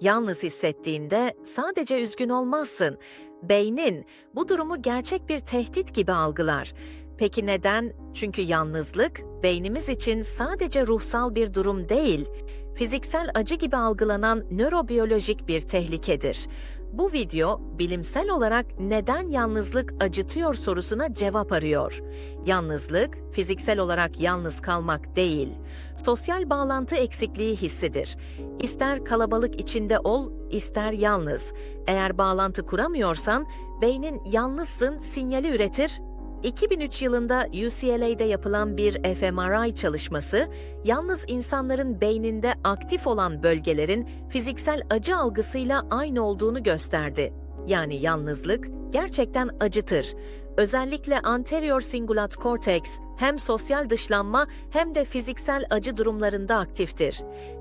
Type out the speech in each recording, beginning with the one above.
Yalnız hissettiğinde sadece üzgün olmazsın. Beynin bu durumu gerçek bir tehdit gibi algılar. Peki neden? Çünkü yalnızlık beynimiz için sadece ruhsal bir durum değil, fiziksel acı gibi algılanan nörobiyolojik bir tehlikedir. Bu video bilimsel olarak neden yalnızlık acıtıyor sorusuna cevap arıyor. Yalnızlık fiziksel olarak yalnız kalmak değil, sosyal bağlantı eksikliği hissidir. İster kalabalık içinde ol, ister yalnız. Eğer bağlantı kuramıyorsan beynin yalnızsın sinyali üretir 2003 yılında UCLA'de yapılan bir fMRI çalışması, yalnız insanların beyninde aktif olan bölgelerin fiziksel acı algısıyla aynı olduğunu gösterdi. Yani yalnızlık gerçekten acıtır. Özellikle anterior cingulate cortex hem sosyal dışlanma hem de fiziksel acı durumlarında aktiftir.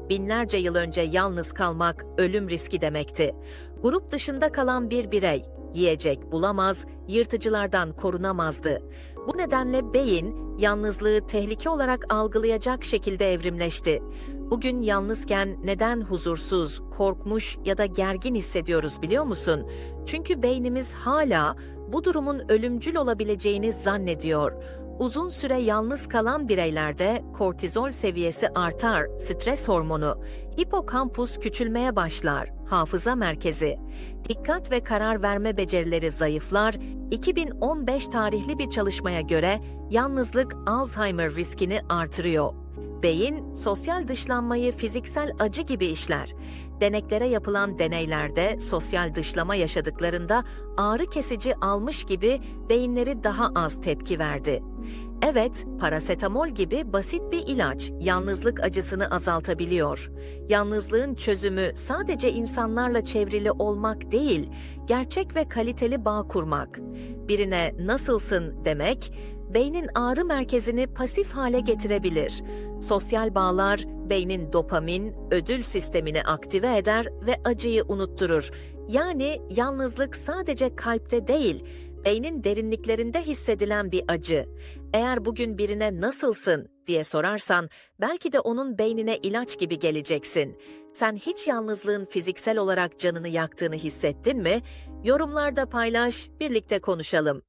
Binlerce yıl önce yalnız kalmak ölüm riski demekti. Grup dışında kalan bir birey yiyecek bulamaz, yırtıcılardan korunamazdı. Bu nedenle beyin yalnızlığı tehlike olarak algılayacak şekilde evrimleşti. Bugün yalnızken neden huzursuz, korkmuş ya da gergin hissediyoruz biliyor musun? Çünkü beynimiz hala bu durumun ölümcül olabileceğini zannediyor. Uzun süre yalnız kalan bireylerde kortizol seviyesi artar, stres hormonu, hipokampus küçülmeye başlar, hafıza merkezi, dikkat ve karar verme becerileri zayıflar. 2015 tarihli bir çalışmaya göre yalnızlık Alzheimer riskini artırıyor. Beyin, sosyal dışlanmayı fiziksel acı gibi işler. Deneklere yapılan deneylerde sosyal dışlama yaşadıklarında ağrı kesici almış gibi beyinleri daha az tepki verdi. Evet, parasetamol gibi basit bir ilaç yalnızlık acısını azaltabiliyor. Yalnızlığın çözümü sadece insanlarla çevrili olmak değil, gerçek ve kaliteli bağ kurmak. Birine nasılsın demek, beynin ağrı merkezini pasif hale getirebilir. Sosyal bağlar beynin dopamin, ödül sistemini aktive eder ve acıyı unutturur. Yani yalnızlık sadece kalpte değil, beynin derinliklerinde hissedilen bir acı. Eğer bugün birine nasılsın diye sorarsan belki de onun beynine ilaç gibi geleceksin. Sen hiç yalnızlığın fiziksel olarak canını yaktığını hissettin mi? Yorumlarda paylaş, birlikte konuşalım.